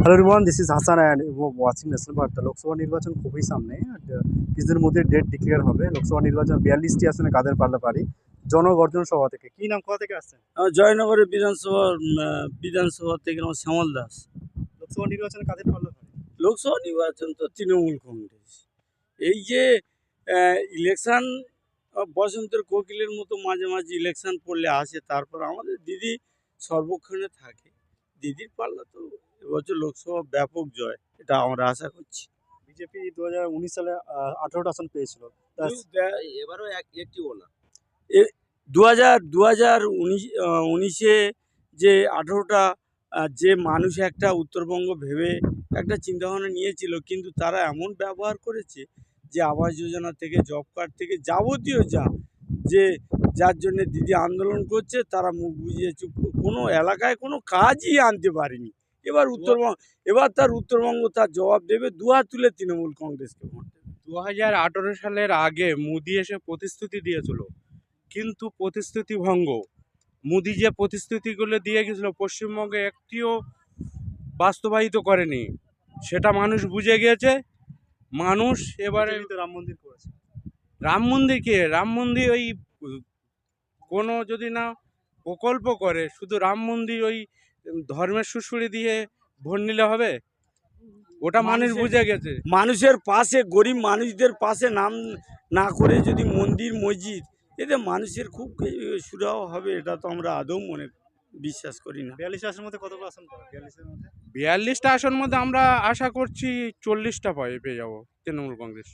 Hello Riwan this is Hasan and watching national Barta Lok Sabha নির্বাচন খুবই সামনে uh, কিছুদিনের মধ্যে ডেট ডিক্লেয়ার হবে। লোকসভা নির্বাচন বিয়াল্লিশটি আসনে কাদের পাল্লা পারি জনগর্জন সভা থেকে। কি নাম কোথা থেকে আসছেন? জয়নগরের বিধানসভা বিধানসভা থেকে নাম শ্যামল দাস। লোকসভা নির্বাচনে কাদের পাল্লা পারি লোকসভা নির্বাচন তো তৃণমূল কংগ্রেস। এই যে ইলেকশন বসন্তের কোকিলের মতো মাঝে মাঝে ইলেকশন পড়লে আসে তারপর আমাদের দিদি সর্বক্ষণে থাকে। দিদির পাল্লা তো এবছর লোকসভা ব্যাপক জয় এটা আমরা আশা করছি। বিজেপি দু হাজার উনিশ সালে আঠারোটা আসন পেয়েছিল। তা এবারও এক একটিও না। দু হাজার দু হাজার উনিশ উনিশে যে আঠেরোটা যে মানুষ একটা উত্তরবঙ্গ ভেবে একটা চিন্তাভাবনা নিয়েছিল কিন্তু তারা এমন ব্যবহার করেছে যে আবাস যোজনা থেকে জব কার্ড থেকে যাবতীয় যা যে যার জন্য দিদি আন্দোলন করছে তারা মুখ বুঝিয়ে চুপ কোনো এলাকায় কোনো কাজই আনতে পারেনি। এবার উত্তরবঙ্গ এবার তার উত্তরবঙ্গ তার জবাব দেবে দুহাত তুলে তৃণমূল কংগ্রেসকে ভোট দেবে। দু হাজার আঠারো সালের আগে মোদি এসে প্রতিশ্রুতি দিয়েছিল কিন্তু প্রতিশ্রুতি ভঙ্গ। মোদি যে প্রতিশ্রুতিগুলো দিয়ে গেছিল পশ্চিমবঙ্গে একটিও বাস্তবায়িত করেনি সেটা মানুষ বুঝে গিয়েছে মানুষ এবারে তো রাম মন্দির করেছে। রাম মন্দিরকে রাম মন্দির ওই কোনো যদি না প্রকল্প করে শুধু রাম মন্দির ওই ধর্মের সুশুড়ি দিয়ে ভোট নিলে হবে? ওটা মানুষ বুঝে গেছে। মানুষের পাশে গরিব মানুষদের পাশে নাম না করে যদি মন্দির মসজিদ এতে মানুষের খুব সুরাহ হবে এটা তো আমরা আদৌ মনে বিশ্বাস করি না। বিয়াল্লিশ আসনের মধ্যে কতগুলো আসন পাবে? বিয়াল্লিশটা আসন মধ্যে আমরা আশা করছি চল্লিশটা পাই পেয়ে যাব তৃণমূল কংগ্রেস।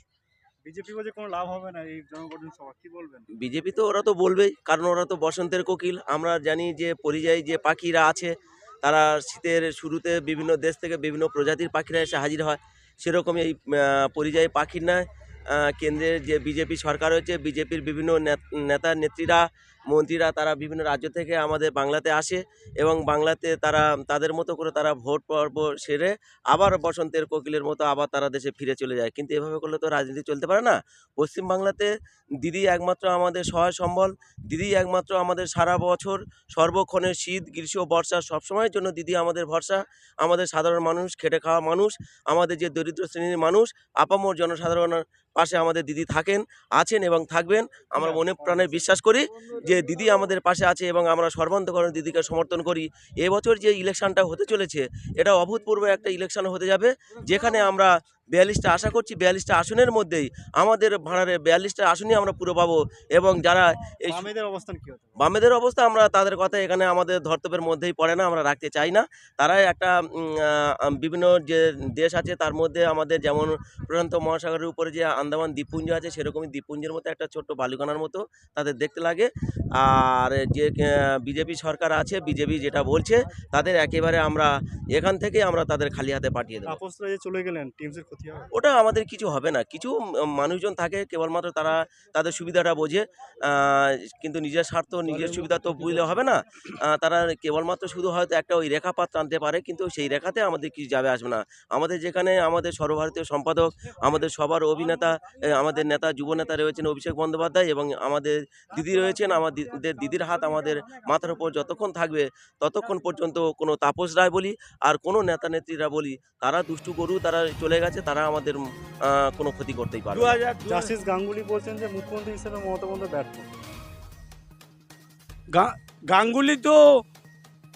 বিজেপি বলছে কোনো লাভ হবে না এই সভা কি বলবেন? বিজেপি তো ওরা তো বলবেই কারণ ওরা তো বসন্তের কোকিল। আমরা জানি যে পরিযায়ী যে পাখিরা আছে তারা শীতের শুরুতে বিভিন্ন দেশ থেকে বিভিন্ন প্রজাতির পাখিরা এসে হাজির হয়। সেরকমই এই পরিযায়ী পাখির নয় কেন্দ্রের যে বিজেপি সরকার হয়েছে, বিজেপির বিভিন্ন নেত- নেতা, নেত্রীরা, মন্ত্রীরা তারা বিভিন্ন রাজ্য থেকে আমাদের বাংলাতে আসে এবং বাংলাতে তারা, তাদের মতো করে তারা ভোট পর্ব সেরে আবার বসন্তের কোকিলের মতো আবার তারা দেশে ফিরে চলে যায়। কিন্তু এভাবে করলে তো রাজনীতি চলতে পারে না। পশ্চিমবাংলাতে দিদি একমাত্র আমাদের সহায় সম্বল, দিদি একমাত্র আমাদের সারা বছর সর্বক্ষণের শীত, গ্রীষ্ম, বর্ষা সবসময়ের জন্য দিদি আমাদের ভরসা। আমাদের সাধারণ মানুষ, খেটে খাওয়া মানুষ, আমাদের যে দরিদ্র শ্রেণির মানুষ, আপামর জনসাধারণের পাশে আমাদের দিদি থাকেন, আছেন এবং থাকবেন। আমরা মনে প্রাণে বিশ্বাস করি যে দিদি আমাদের পাশে আছে এবং আমরা সর্বান্তকরণে দিদিকে সমর্থন করি। এবছর যে ইলেকশনটা হতে চলেছে, এটা অভূতপূর্ব একটা ইলেকশন হতে যাবে, যেখানে আমরা বিয়াল্লিশটা আশা করছি বিয়াল্লিশটা আসনের মধ্যেই আমাদের ভাড়ারে বিয়াল্লিশটা আসনই আমরা পুরো পাবো এবং যারা এই বামেদের অবস্থান কি বামেদের অবস্থা আমরা তাদের কথা এখানে আমাদের ধর্তব্যের মধ্যেই পড়ে না আমরা রাখতে চাই না। তারাই একটা বিভিন্ন যে দেশ আছে তার মধ্যে আমাদের যেমন প্রশান্ত মহাসাগরের উপরে যে আন্দামান দ্বীপপুঞ্জ আছে সেরকমই দ্বীপপুঞ্জের মতো একটা ছোট্ট বালুকানার মতো তাদের দেখতে লাগে। আর যে বিজেপি সরকার আছে বিজেপি যেটা বলছে তাদের একেবারে আমরা এখান থেকে আমরা তাদের খালি হাতে পাঠিয়ে দেবো। চলে গেলেন টিমসের ওটা আমাদের কিছু হবে না। কিছু মানুষজন থাকে, কেবলমাত্র তারা তাদের সুবিধাটা বোঝে। কিন্তু নিজের স্বার্থ, নিজের সুবিধা তো বুঝলে হবে না। তারা কেবলমাত্র শুধু হয়তো একটা ওই রেখাপাত টানতে পারে, কিন্তু সেই রেখাতে আমাদের কিছু যাবে আসবে না। আমাদের যেখানে আমাদের সর্বভারতীয় সম্পাদক, আমাদের সবার অভিনেতা আমাদের নেতা যুব নেতা রয়েছেন অভিষেক বন্দ্যোপাধ্যায় এবং আমাদের দিদি রয়েছেন, আমাদের দিদির হাত আমাদের মাথার উপর যতক্ষণ থাকবে, ততক্ষণ পর্যন্ত কোনো তাপস রায় বলি আর কোনো নেতা নেত্রীরা বলি। তারা দুষ্টু গরু, তারা চলে গেছে তারা আমাদের কোনো ক্ষতি করতেই পারবে জাস্টিস গাঙ্গুলি বলছেন যে মুখ্যমন্ত্রী হিসেবে মমতা বন্দ্যোপাধ্যায় ব্যর্থ। গা- গাঙ্গুলি তো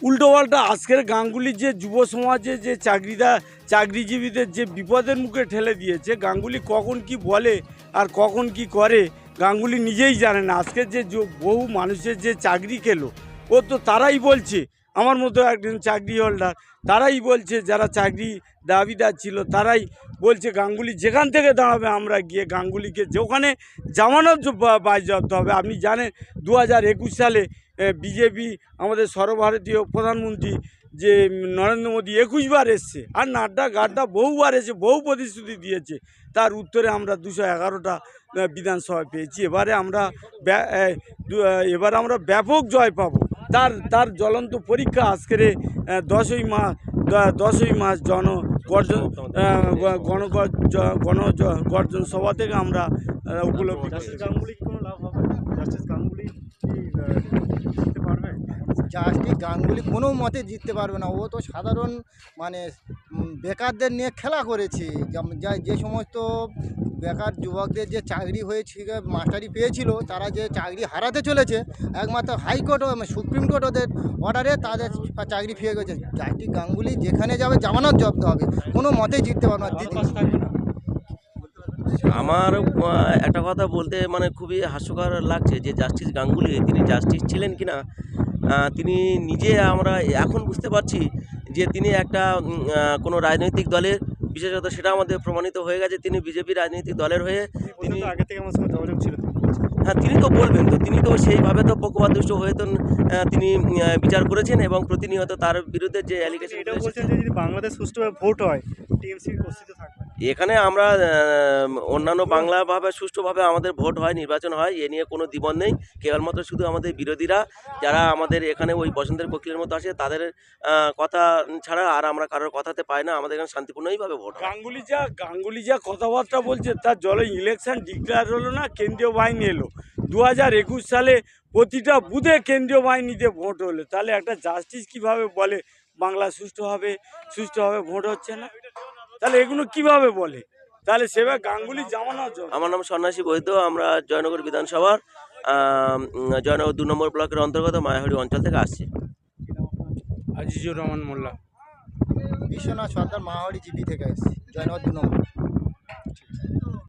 উল্টো পাল্টা। আজকের গাঙ্গুলির যে যুব সমাজে যে চাকরিদা চাকরিজীবীদের যে বিপদের মুখে ঠেলে দিয়েছে গাঙ্গুলি কখন কি বলে আর কখন কি করে গাঙ্গুলি নিজেই জানে না। আজকের যে বহু মানুষের যে চাকরি খেলো ও তো তারাই বলছে আমার মতো একজন চাকরি হোল্ডার তারাই বলছে যারা চাকরি দাবিদার ছিল, তারাই বলছে গাঙ্গুলি যেখান থেকে দাঁড়াবে আমরা গিয়ে গাঙ্গুলিকে যেখানে জামানত বাজেয়াপ্ত হবে। আপনি জানেন দু একুশ সালে বিজেপি আমাদের সর্বভারতীয় প্রধানমন্ত্রী যে নরেন্দ্র মোদী একুশবার এসছে, আর নাড্ডা গাড্ডা বহুবার এসে বহু প্রতিশ্রুতি দিয়েছে। তার উত্তরে আমরা দুশো এগারোটা বিধানসভা পেয়েছি। এবারে আমরা এবার আমরা ব্যাপক জয় পাবো। তার তার জ্বলন্ত পরীক্ষা আজকের দশই মাস দশই মাস জন গর্জন গণ গণ গর্জন সভা থেকে আমরা উপলব্ধি জাস্টিস গাঙ্গুলি কোনো লাভ হবে জাস্টিস গাঙ্গুলি কি আহ, জিততে পারবে? কোনো মতে জিততে পারবে না। ও তো সাধারণ মানে বেকারদের নিয়ে খেলা করেছে। যে সমস্ত বেকার যুবকদের যে চাকরি হয়েছিল মাস্টারি পেয়েছিল তারা যে চাকরি হারাতে চলেছে একমাত্র হাইকোর্ট ও মানে সুপ্রিম কোর্ট ওদের অর্ডারে তাদের চাকরি ফিরে গেছে। জাস্টিস গাঙ্গুলি যেখানে যাবে জামানত জব্দ হবে। কোনো মতেই জিততে পারবে না। দিদি আমার একটা কথা বলতে মানে খুবই হাস্যকর লাগছে যে জাস্টিস গাঙ্গুলি তিনি জাস্টিস ছিলেন কিনা তিনি নিজে আমরা এখন বুঝতে পারছি যে তিনি একটা কোনো রাজনৈতিক দলের বিশেষত সেটা আমাদের প্রমাণিত হয়ে গেছে। তিনি বিজেপি রাজনৈতিক দলের হয়ে তিনি আগে থেকে আমার সঙ্গে যোগাযোগ ছিল। হ্যাঁ তিনি তো বলবেন তো তিনি তো সেইভাবে তো পক্ষপাতদুষ্ট হয়ে তো তিনি বিচার করেছেন এবং প্রতিনিয়ত তার বিরুদ্ধে যে অ্যালিগেশন এটাও বলছেন যে যদি বাংলাদেশ সুষ্ঠুভাবে ভোট হয় টিএমসি উপস্থিত থাকবে। এখানে আমরা অন্যান্য বাংলাভাবে সুষ্ঠুভাবে আমাদের ভোট হয় নির্বাচন হয় এ নিয়ে কোনো দ্বিমত নেই। কেবলমাত্র শুধু আমাদের বিরোধীরা যারা আমাদের এখানে ওই বসন্তের কোকিলের মতো আসে তাদের কথা ছাড়া আর আমরা কারোর কথাতে পাই না। আমাদের এখানে শান্তিপূর্ণইভাবে ভোট গাঙ্গুলি যা গাঙ্গুলি যা কথাবার্তা বলছে তার জলে ইলেকশন ডিক্লেয়ার হলো না কেন্দ্রীয় বাহিনী এলো। দু হাজার একুশ সালে প্রতিটা বুথে কেন্দ্রীয় বাহিনীতে ভোট হলো। তাহলে একটা জাস্টিস কীভাবে বলে বাংলা সুষ্ঠু হবে সুষ্ঠুভাবে ভোট হচ্ছে না? তাহলে এগুলো কীভাবে বলে? তাহলে সেবা গাঙ্গুলি জামানো জন্য। আমার নাম সন্ন্যাসী বৈদ্য আমরা জয়নগর বিধানসভার জয়নগর দু নম্বর ব্লকের অন্তর্গত মায়াহরি অঞ্চল থেকে আসছি। আজিজুর রহমান মোল্লা। বিশ্বনাথ সরকার মাহাওয়ারি জিপি থেকে আসছি জয়নগর দু নম্বর।